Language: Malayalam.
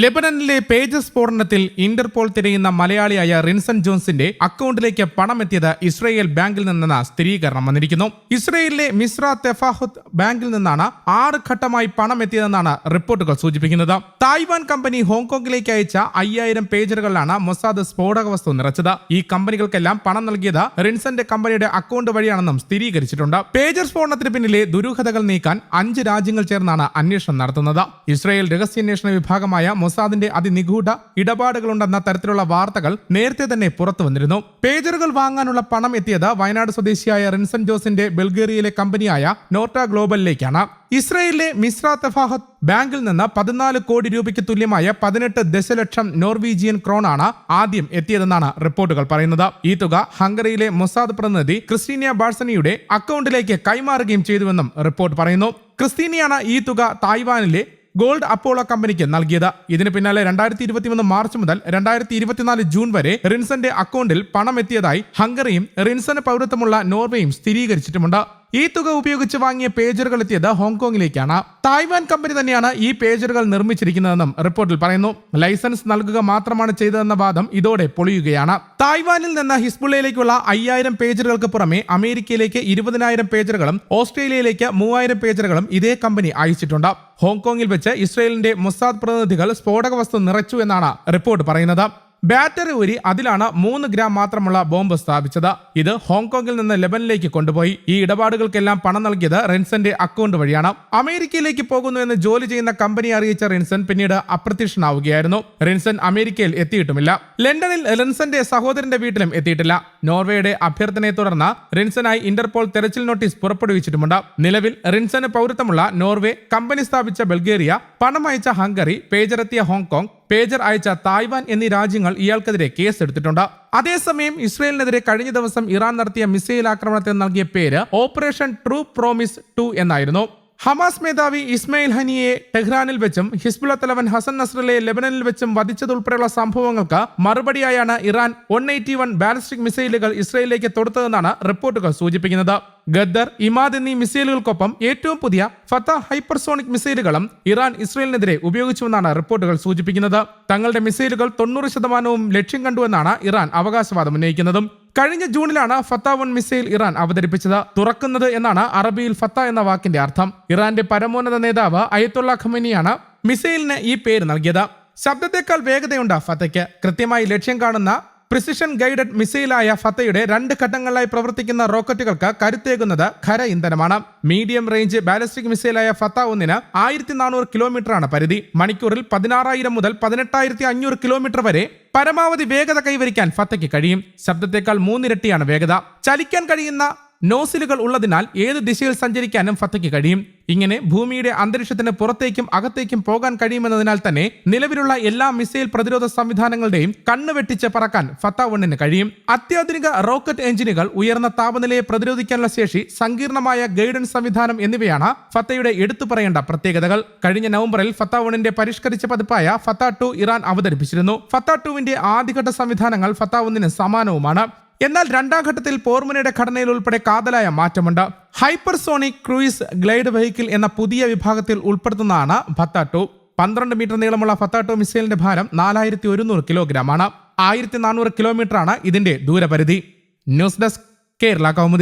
ലെബനനിലെ പേജ് സ്ഫോടനത്തിൽ ഇന്റർപോൾ തിരയുന്ന മലയാളിയായ റിൻസൺ ജോൺസിന്റെ അക്കൗണ്ടിലേക്ക് പണം എത്തിയത് ഇസ്രയേൽ ബാങ്കിൽ നിന്നെന്ന സ്ഥിരീകരണം വന്നിരിക്കുന്നു. ഇസ്രയേലിലെ മിസ്ര തെഫാഹുത്ത് ബാങ്കിൽ നിന്നാണ് ആറ് ഘട്ടമായി പണം എത്തിയതെന്നാണ് റിപ്പോർട്ടുകൾ സൂചിപ്പിക്കുന്നത്. തായ്വാൻ കമ്പനി ഹോങ്കോങ്ങിലേക്ക് അയച്ച അയ്യായിരം പേജറുകളിലാണ് മൊസാദ് സ്ഫോടക വസ്തു നിറച്ചത്. ഈ കമ്പനികൾക്കെല്ലാം പണം നൽകിയത് റിൻസന്റെ കമ്പനിയുടെ അക്കൗണ്ട് വഴിയാണെന്നും സ്ഥിരീകരിച്ചിട്ടുണ്ട്. പേജർ സ്ഫോടനത്തിന് പിന്നിലെ ദുരൂഹതകൾ നീക്കാൻ അഞ്ച് രാജ്യങ്ങൾ ചേർന്നാണ് അന്വേഷണം നടത്തുന്നത്. ഇസ്രയേൽ രഹസ്യാന്വേഷണ വിഭാഗമായ മൊസാദിന്റെ അതിനിഗൂഢ ഇടപാടുകളുണ്ടെന്ന തരത്തിലുള്ള വാർത്തകൾ നേരത്തെ തന്നെ പുറത്തു വന്നിരുന്നു. പേജറുകൾ വാങ്ങാനുള്ള പണം എത്തിയത് വയനാട് സ്വദേശിയായ റിൻസൺ ജോസിന്റെ ബൾഗേറിയയിലെ കമ്പനിയായ നോർട്ട ഗ്ലോബലിലേക്കാണ്. ഇസ്രയേലിലെ മിസ്ര തഫാഹത്ത് ബാങ്കിൽ നിന്ന് പതിനാല് കോടി രൂപയ്ക്ക് തുല്യമായ പതിനെട്ട് ദശലക്ഷം നോർവീജിയൻ ക്രോണാണ് ആദ്യം എത്തിയതെന്നാണ് റിപ്പോർട്ടുകൾ പറയുന്നത്. ഈ തുക ഹംഗറിയിലെ മൊസാദ് പ്രതിനിധി ക്രിസ്റ്റീനിയ ബാഴ്സണിയുടെ അക്കൗണ്ടിലേക്ക് കൈമാറുകയും ചെയ്തുവെന്നും റിപ്പോർട്ട് പറയുന്നു. ക്രിസ്റ്റീനിയാണ് ഈ തുക തായ്വാനിലെ ഗോൾഡ് അപ്പോളോ കമ്പനിക്ക് നൽകിയത്. ഇതിന് പിന്നാലെ രണ്ടായിരത്തി ഇരുപത്തിമൂന്ന് മാർച്ച് മുതൽ രണ്ടായിരത്തി ഇരുപത്തിനാല് ജൂൺ വരെ റിൻസന്റെ അക്കൗണ്ടിൽ പണം എത്തിയതായി ഹംഗറിയും റിൻസന് പൗരത്വമുള്ള നോർവേയും സ്ഥിരീകരിച്ചിട്ടുമുണ്ട്. ഈ തുക ഉപയോഗിച്ച് വാങ്ങിയ പേജറുകൾ എത്തിയത് ഹോങ്കോങ്ങിലേക്കാണ്. തായ്വാൻ കമ്പനി തന്നെയാണ് ഈ പേജറുകൾ നിർമ്മിച്ചിരിക്കുന്നതെന്നും റിപ്പോർട്ടിൽ പറയുന്നു. ലൈസൻസ് നൽകുക മാത്രമാണ് ചെയ്തതെന്ന വാദം ഇതോടെ പൊളിയുകയാണ്. തായ്വാനിൽ നിന്ന് ഹിസ്ബുള്ളയിലേക്കുള്ള അയ്യായിരം പേജറുകൾക്ക് പുറമെ അമേരിക്കയിലേക്ക് ഇരുപതിനായിരം പേജറുകളും ഓസ്ട്രേലിയയിലേക്ക് മൂവായിരം പേജറുകളും ഇതേ കമ്പനി അയച്ചിട്ടുണ്ട്. ഹോങ്കോങ്ങിൽ വെച്ച് ഇസ്രയേലിന്റെ മൊസാദ് പ്രതിനിധികൾ സ്ഫോടക വസ്തു നിറച്ചു എന്നാണ് റിപ്പോർട്ട് പറയുന്നത്. ബാറ്ററി ഊരി അതിലാണ് മൂന്ന് ഗ്രാം മാത്രമുള്ള ബോംബ് സ്ഥാപിച്ചത്. ഇത് ഹോങ്കോങ്ങിൽ നിന്ന് ലെബനിലേക്ക് കൊണ്ടുപോയി. ഈ ഇടപാടുകൾക്കെല്ലാം പണം നൽകിയത് റിൻസന്റെ അക്കൗണ്ട് വഴിയാണ്. അമേരിക്കയിലേക്ക് പോകുന്നു എന്ന് ജോലി ചെയ്യുന്ന കമ്പനി അറിയിച്ച റിൻസൺ പിന്നീട് അപ്രത്യക്ഷനാവുകയായിരുന്നു. റിൻസൺ അമേരിക്കയിൽ എത്തിയിട്ടുമില്ല. ലണ്ടനിൽ റിൻസന്റെ സഹോദരന്റെ വീട്ടിലും എത്തിയിട്ടില്ല. നോർവേയുടെ അഭ്യർത്ഥനയെ തുടർന്ന് റിൻസനായി ഇന്റർപോൾ തെരച്ചിൽ നോട്ടീസ് പുറപ്പെടുവിച്ചിട്ടുമുണ്ട്. നിലവിൽ റിൻസന് പൗരത്വമുള്ള നോർവേ കമ്പനി സ്ഥാപിച്ച ബൾഗേറിയ പണം അയച്ച ഹംഗറി പേജറെത്തിയ ഹോങ്കോങ് പേജർ അയച്ച തായ്വാൻ എന്നീ രാജ്യങ്ങൾ ഇയാൾക്കെതിരെ കേസെടുത്തിട്ടുണ്ട്. അതേസമയം ഇസ്രയേലിനെതിരെ കഴിഞ്ഞ ദിവസം ഇറാൻ നടത്തിയ മിസൈൽ ആക്രമണത്തിന് നൽകിയ പേര് ഓപ്പറേഷൻ ട്രൂ പ്രോമിസ് ടു എന്നായിരുന്നു. ഹമാസ് മേധാവി ഇസ്മയിൽ ഹനിയെ ടെഹ്റാനിൽ വെച്ചും ഹിസ്ബുല തലവൻ ഹസൻ നസ്രലെ ലെബനനിൽ വെച്ചും വധിച്ചതുൾപ്പെടെയുള്ള സംഭവങ്ങൾക്ക് മറുപടിയായാണ് Iran one eighty one ballistic മിസൈലുകൾ ഇസ്രയേലിലേക്ക് തൊടുത്തതെന്നാണ് റിപ്പോർട്ടുകൾ സൂചിപ്പിക്കുന്നത്. ഗദ്ദർ ഇമാദ് എന്നീ മിസൈലുകൾക്കൊപ്പം ഏറ്റവും പുതിയ ഫത്ത ഹൈപ്പർസോണിക് മിസൈലുകളും ഇറാൻ ഇസ്രയേലിനെതിരെ ഉപയോഗിച്ചുവെന്നാണ് റിപ്പോർട്ടുകൾ സൂചിപ്പിക്കുന്നത്. തങ്ങളുടെ മിസൈലുകൾ തൊണ്ണൂറ് ശതമാനവും ലക്ഷ്യം കണ്ടുവെന്നാണ് ഇറാൻ അവകാശവാദം ഉന്നയിക്കുന്നതും. കഴിഞ്ഞ ജൂണിലാണ് ഫത്ത വൺ മിസൈൽ ഇറാൻ അവതരിപ്പിച്ചത്. തുറക്കുന്നത് എന്നാണ് അറബിയിൽ ഫത്ത എന്ന വാക്കിന്റെ അർത്ഥം. ഇറാന്റെ പരമോന്നത നേതാവ് അയത്തുള്ള ഖമനിയാണ് മിസൈലിന് ഈ പേര് നൽകിയത്. ശബ്ദത്തെക്കാൾ വേഗതയുണ്ട് ഫത്തയ്ക്ക്. കൃത്യമായി ലക്ഷ്യം കാണുന്ന പ്രിസിഷൻ ഗൈഡഡ് മിസൈലായ ഫത്തയുടെ രണ്ട് ഘട്ടങ്ങളിലായി പ്രവർത്തിക്കുന്ന റോക്കറ്റുകൾക്ക് കരുത്തേകുന്നത് ഖര ഇന്ധനമാണ്. മീഡിയം റേഞ്ച് ബാലിസ്റ്റിക് മിസൈലായ ഫത്ത ഒന്നിന് ആയിരത്തി നാനൂറ് കിലോമീറ്ററാണ് പരിധി. മണിക്കൂറിൽ പതിനാറായിരം മുതൽ പതിനെട്ടായിരത്തി അഞ്ഞൂറ് കിലോമീറ്റർ വരെ പരമാവധി വേഗത കൈവരിക്കാൻ ഫത്തയ്ക്ക് കഴിയും. ശബ്ദത്തെക്കാൾ മൂന്നിരട്ടിയാണ് വേഗത. ചലിക്കാൻ കഴിയുന്ന നോസിലുകൾ ഉള്ളതിനാൽ ഏത് ദിശയിൽ സഞ്ചരിക്കാനും ഫത്തയ്ക്ക് കഴിയും. ഇങ്ങനെ ഭൂമിയുടെ അന്തരീക്ഷത്തിന് പുറത്തേക്കും അകത്തേക്കും പോകാൻ കഴിയുമെന്നതിനാൽ തന്നെ നിലവിലുള്ള എല്ലാ മിസൈൽ പ്രതിരോധ സംവിധാനങ്ങളുടെയും കണ്ണുവെട്ടിച്ച് പറക്കാൻ ഫത്ത വണ്ണിന് കഴിയും. അത്യാധുനിക റോക്കറ്റ് എഞ്ചിനുകൾ ഉയർന്ന താപനിലയെ പ്രതിരോധിക്കാനുള്ള ശേഷി സങ്കീർണമായ ഗൈഡൻസ് സംവിധാനം എന്നിവയാണ് ഫത്തയുടെ എടുത്തു പറയേണ്ട പ്രത്യേകതകൾ. കഴിഞ്ഞ നവംബറിൽ ഫത്ത വണ്ണിന്റെ പരിഷ്കരിച്ച പതിപ്പായ ഫത്ത ടു ഇറാൻ അവതരിപ്പിച്ചിരുന്നു. ഫത്ത ടുവിന്റെ ആദ്യഘട്ട സംവിധാനങ്ങൾ ഫത്ത ഒന്നിന് സമാനവുമാണ്. എന്നാൽ രണ്ടാം ഘട്ടത്തിൽ പോർമുനയുടെ ഘടനയിൽ ഉൾപ്പെടെ കാതലായ മാറ്റമുണ്ട്. ഹൈപ്പർസോണിക് ക്രൂയിസ് ഗ്ലൈഡ് വെഹിക്കിൾ എന്ന പുതിയ വിഭാഗത്തിൽ ഉൾപ്പെടുത്തുന്നതാണ് ഭത്താട്ടു പന്ത്രണ്ട് മീറ്റർ നീളമുള്ള ഫത്താട്ടോ മിസൈലിന്റെ ഭാരം നാലായിരത്തി ഒരുന്നൂറ് കിലോഗ്രാം ആണ് ആയിരത്തി നാനൂറ് കിലോമീറ്ററാണ് ഇതിന്റെ ദൂരപരിധി. News desk Kerala Kaumudi.